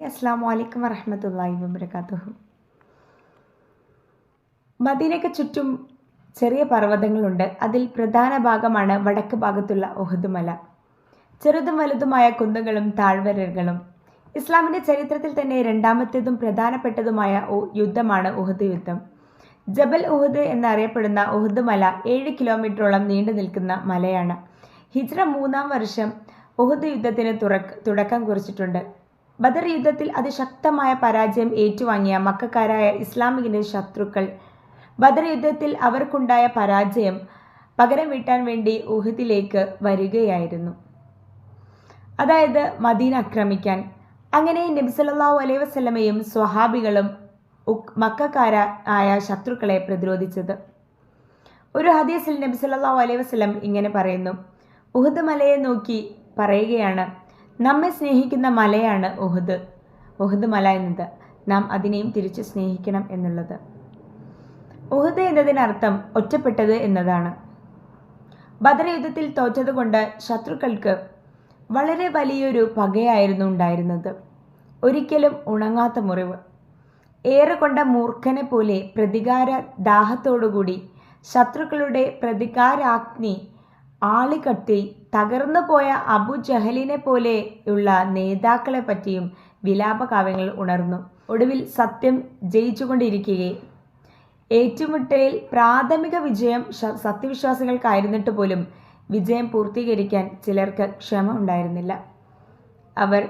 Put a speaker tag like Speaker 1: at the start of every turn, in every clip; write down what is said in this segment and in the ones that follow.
Speaker 1: അസ്സാം വലൈക്കും വറഹമത്തല്ലാഹി വബർക്കാത്തുഹു മദീനയ്ക്ക് ചുറ്റും ചെറിയ പർവതങ്ങളുണ്ട്. അതിൽ പ്രധാന ഭാഗമാണ് വടക്ക് ഭാഗത്തുള്ള ഒഹദുമല മല. ചെറുതും വലുതുമായ കുന്നുകളും താഴ്വരകളും. ഇസ്ലാമിന്റെ ചരിത്രത്തിൽ തന്നെ രണ്ടാമത്തേതും പ്രധാനപ്പെട്ടതുമായ യുദ്ധമാണ് ഉഹദ് യുദ്ധം. ജബൽ ഉഹദ് എന്നറിയപ്പെടുന്ന ഉഹദ് മല ഏഴ് കിലോമീറ്ററോളം നീണ്ടു നിൽക്കുന്ന മലയാണ്. ഹിജ്ര മൂന്നാം വർഷം ഉഹദ് യുദ്ധത്തിന് തുടക്കം കുറിച്ചിട്ടുണ്ട്. ബദർ യുദ്ധത്തിൽ അതിശക്തമായ പരാജയം ഏറ്റുവാങ്ങിയ മക്കാരായ ഇസ്ലാമികിന്റെ ശത്രുക്കൾ. ബദർ യുദ്ധത്തിൽ അവർക്കുണ്ടായ പരാജയം പകരം വീട്ടാൻ വേണ്ടി ഊഹത്തിലേക്ക് വരികയായിരുന്നു. അതായത് മദീന ആക്രമിക്കാൻ. അങ്ങനെ നബി സല്ലല്ലാഹു അലൈഹി വസല്ലമയും സ്വഹാബികളും മക്കാര ആയ ശത്രുക്കളെ പ്രതിരോധിച്ചത്. ഒരു ഹദീസിൽ നബി സല്ലല്ലാഹു അലൈഹി വസല്ലം ഇങ്ങനെ പറയുന്നു. ഉഹദ് മലയെ നോക്കി പറയുകയാണ് നമ്മെ സ്നേഹിക്കുന്ന മലയാണ് ഉഹദ്. ഉഹദ് മല എന്നത് നാം അതിനെയും തിരിച്ച് സ്നേഹിക്കണം എന്നുള്ളത്. ഉഹദ് എന്നതിനർത്ഥം ഒറ്റപ്പെട്ടത് എന്നതാണ്. ബദർ യുദ്ധത്തിൽ തോറ്റതുകൊണ്ട് ശത്രുക്കൾക്ക് വളരെ വലിയൊരു പകയായിരുന്നു ഉണ്ടായിരുന്നത്. ഒരിക്കലും ഉണങ്ങാത്ത മുറിവ്. ഏറെ കൊണ്ട മൂർഖനെ പോലെ പ്രതികാര ദാഹത്തോടുകൂടി ശത്രുക്കളുടെ പ്രതികാരാഗ്നി ആളിക്കത്തി തകർന്നു പോയ അബു ജഹലിനെ പോലെയുള്ള നേതാക്കളെ പറ്റിയും വിലാപകാവ്യങ്ങൾ ഉണർന്നു. ഒടുവിൽ സത്യം ജയിച്ചുകൊണ്ടിരിക്കുകയെ ഏറ്റുമുട്ടലിൽ പ്രാഥമിക വിജയം സത്യവിശ്വാസികൾക്കായിരുന്നിട്ട് പോലും വിജയം പൂർത്തീകരിക്കാൻ ചിലർക്ക് ക്ഷമ ഉണ്ടായിരുന്നില്ല. അവർ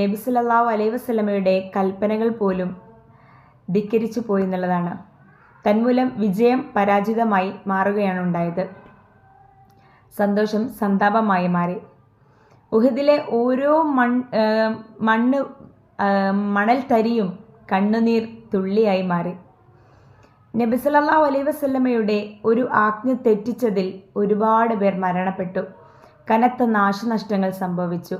Speaker 1: നബി സല്ലല്ലാഹു അലൈഹി വസല്ലമയുടെ കൽപ്പനകൾ പോലും ധിക്കരിച്ചു പോയി എന്നുള്ളതാണ്. തന്മൂലം വിജയം പരാജിതമായി മാറുകയാണ് ഉണ്ടായത്. സന്തോഷം സന്താപമായി മാറി. ഉഹദിലെ ഓരോ മൺ മണ്ണ് മണൽ തരിയും കണ്ണുനീർ തുള്ളിയായി മാറി. നബിസലല്ലാ അലൈ അലൈഹി വസല്ലമയുടെ ഒരു ആജ്ഞ തെറ്റിച്ചതിൽ ഒരുപാട് പേർ മരണപ്പെട്ടു. കനത്ത നാശനഷ്ടങ്ങൾ സംഭവിച്ചു.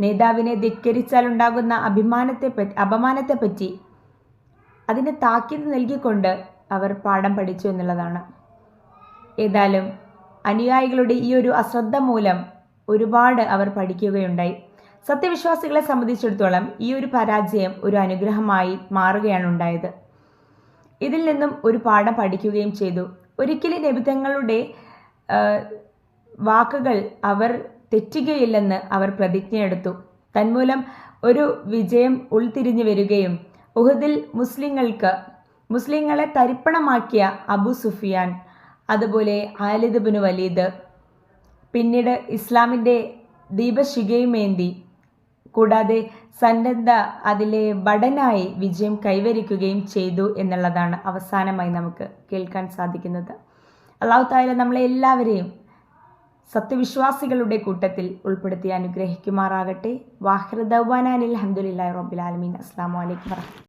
Speaker 1: നേതാവിനെ ധിക്കരിച്ചാൽ ഉണ്ടാകുന്ന അഭിമാനത്തെ പറ്റി അപമാനത്തെപ്പറ്റി അതിന് താക്കീത് നൽകിക്കൊണ്ട് അവർ പാഠം പഠിച്ചു എന്നുള്ളതാണ്. ഏതായാലും അനുയായികളുടെ ഈ ഒരു അശ്രദ്ധ മൂലം ഒരുപാട് അവർ പഠിക്കുകയുണ്ടായി. സത്യവിശ്വാസികളെ സംബന്ധിച്ചിടത്തോളം ഈ ഒരു പരാജയം ഒരു അനുഗ്രഹമായി മാറുകയാണ് ഉണ്ടായത്. ഇതിൽ നിന്നും ഒരു പാഠം പഠിക്കുകയും ചെയ്തു. ഒരിക്കലും നബിതങ്ങളുടെ വാക്കുകൾ അവർ തെറ്റുകയില്ലെന്ന് അവർ പ്രതിജ്ഞയെടുത്തു. തന്മൂലം ഒരു വിജയം ഉൾത്തിരിഞ്ഞു വരികയും ഉഹദിൽ മുസ്ലിങ്ങൾക്ക് മുസ്ലിങ്ങളെ തരിപ്പണമാക്കിയ അബു സുഫിയാൻ അതുപോലെ ഖാലിദ് ബിൻ വലീദ് പിന്നീട് ഇസ്ലാമിന്റെ ദീപശിഖയുമേന്തി കൂടാതെ സന്നദ്ധ അതിലെ ഭടനായി വിജയം കൈവരിക്കുകയും ചെയ്തു എന്നുള്ളതാണ് അവസാനമായി നമുക്ക് കേൾക്കാൻ സാധിക്കുന്നത്. അള്ളാഹു താല നമ്മളെ എല്ലാവരെയും സത്യവിശ്വാസികളുടെ കൂട്ടത്തിൽ ഉൾപ്പെടുത്തി അനുഗ്രഹിക്കുമാറാകട്ടെ. വാഹൃദവാനാനിൽ അഹമ്മദില്ലാ റബ്ബിൽ ആലമീൻ. അസ്സാം വലൈക്കും